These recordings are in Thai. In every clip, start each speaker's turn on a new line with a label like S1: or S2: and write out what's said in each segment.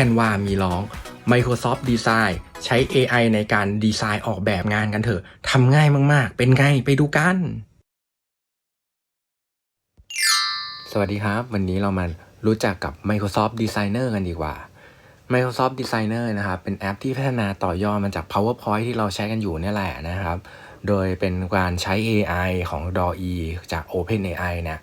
S1: Canva มีร้อง Microsoft Design ใช้ AI ในการดีไซน์ออกแบบงานกันเถอะทำง่ายมาก ๆ เป็นไงไปดูกัน สวัสดีครับ วันนี้เรามารู้จักกับ Microsoft Designer กันดีกว่า Microsoft Designer นะครับเป็นแอปที่พัฒนาต่อยอดมาจาก PowerPoint ที่เราใช้กันอยู่นี่แหละนะครับ โดยเป็นการใช้ AI ของ DALL-E จาก OpenAI เนี่ย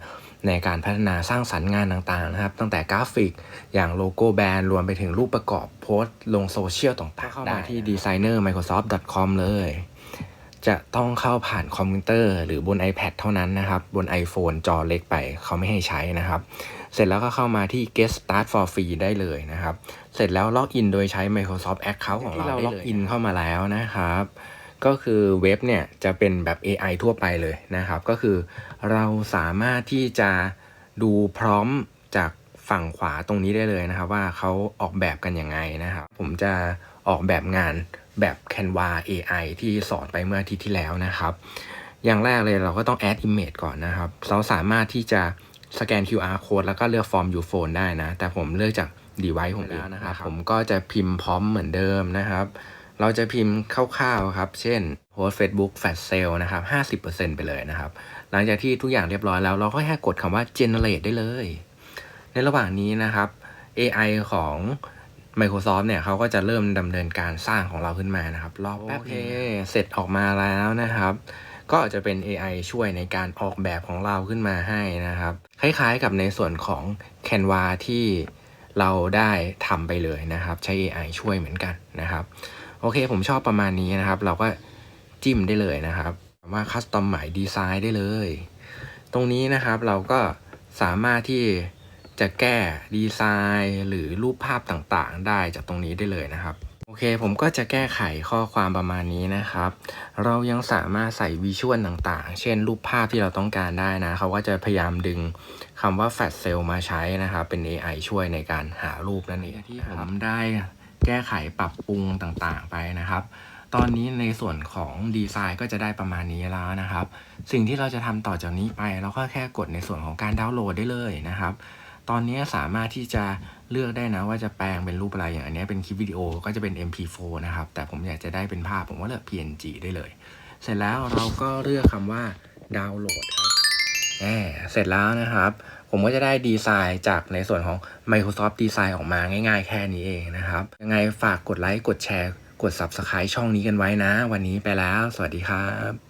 S1: ในการพัฒนาสร้างสรรค์งานต่างๆนะครับ ตั้งแต่กราฟิกอย่างโลโก้แบรนด์รวมไปถึงรูปประกอบโพสต์ลงโซเชียลต่างๆเข้ามาที่ designer microsoft.com เลย จะต้องเข้าผ่านคอมพิวเตอร์ หรือบน iPad เท่านั้นนะครับ บน iPhone จอเล็กไปเขาไม่ให้ใช้นะครับ เสร็จแล้วก็เข้ามาที่ Get Start for Free ได้เลยนะครับ เสร็จแล้วล็อกอินโดยใช้ Microsoft Account ของเราที่เราล็อกอินเข้ามาแล้วนะครับ ก็คือเว็บเนี่ยจะเป็นแบบ AI ทั่วไปเลยนะครับ ก็คือเราสามารถที่จะดูพร้อมจากฝั่งขวาตรงนี้ได้เลยนะครับ ว่าเขาออกแบบกันยังไงนะครับ ผมจะออกแบบงานแบบ Canva AI ที่สอนไปเมื่ออาทิตย์ที่แล้วนะครับ อย่างแรกเลยเราก็ต้อง add image ก่อนนะครับ เราสามารถที่จะสแกน QR code แล้วก็เลือก Form You Phone ได้นะ แต่ผมเลือกจาก device ผมเองนะครับ ผมก็จะพิมพ์พร้อมเหมือนเดิมนะครับ เราจะพิมพ์คร่าวๆครับ เช่นโพส Facebook Flash Sale นะครับ 50%ไปเลยนะครับ หลังจากที่ทุกอย่างเรียบร้อยแล้วเราก็แค่กดคำว่า generate ได้เลย ในระหว่างนี้นะครับ AI ของ Microsoft เนี่ยเขาก็จะเริ่มดำเนินการสร้างของเราขึ้นมานะครับ รอบแป๊บเคเสร็จออกมาแล้วนะครับ ก็จะเป็น AI ช่วยในการออกแบบของเราขึ้นมาให้นะครับ คล้ายๆกับในส่วนของ Canva ที่ เราได้ทำไปเลยนะครับ ใช้ AI ช่วยเหมือนกันนะครับ โอเคผมชอบประมาณนี้นะครับ เราก็จิ้มได้เลยนะครับว่าคัสตอมหมายดีไซน์ได้เลย ตรงนี้นะครับเราก็สามารถที่จะแก้ดีไซน์หรือรูปภาพต่างๆ ได้จากตรงนี้ได้เลยนะครับ อเค ผมก็จะแก้ไขข้อความประมาณนี้นะครับ เรายังสามารถใส่วิชวลต่างๆ เช่น รูปภาพที่เราต้องการได้นะ เขาก็จะพยายามดึงคำว่า Flash Sale มาใช้นะครับ เป็น AI ช่วยในการหารูปนั่นเองที่ผมได้แก้ไขปรับปรุงต่างๆไปนะครับ ตอนนี้ในส่วนของดีไซน์ก็จะได้ประมาณนี้แล้วนะครับ สิ่งที่เราจะทำต่อจากนี้ไป เราก็แค่กดในส่วนของการดาวน์โหลดได้เลยนะครับ ตอนนี้สามารถที่จะเลือกได้นะว่าจะแปลงเป็นรูปอะไรอย่างอันนี้เป็นคลิปวิดีโอก็จะเป็น MP4 นะครับ แต่ผมอยากจะได้เป็นภาพผมก็เลือก PNG ได้เลย เสร็จแล้วเราก็เลือกคำว่าดาวน์โหลดครับแหมเสร็จแล้วนะครับ ผมก็จะได้ดีไซน์จากในส่วนของ Microsoft Design ออกมาง่าย ๆ แค่นี้เองนะครับ ยังไงฝากกดไลค์กดแชร์ กด Subscribe ช่องนี้กันไว้นะ วันนี้ไปแล้ว สวัสดีครับ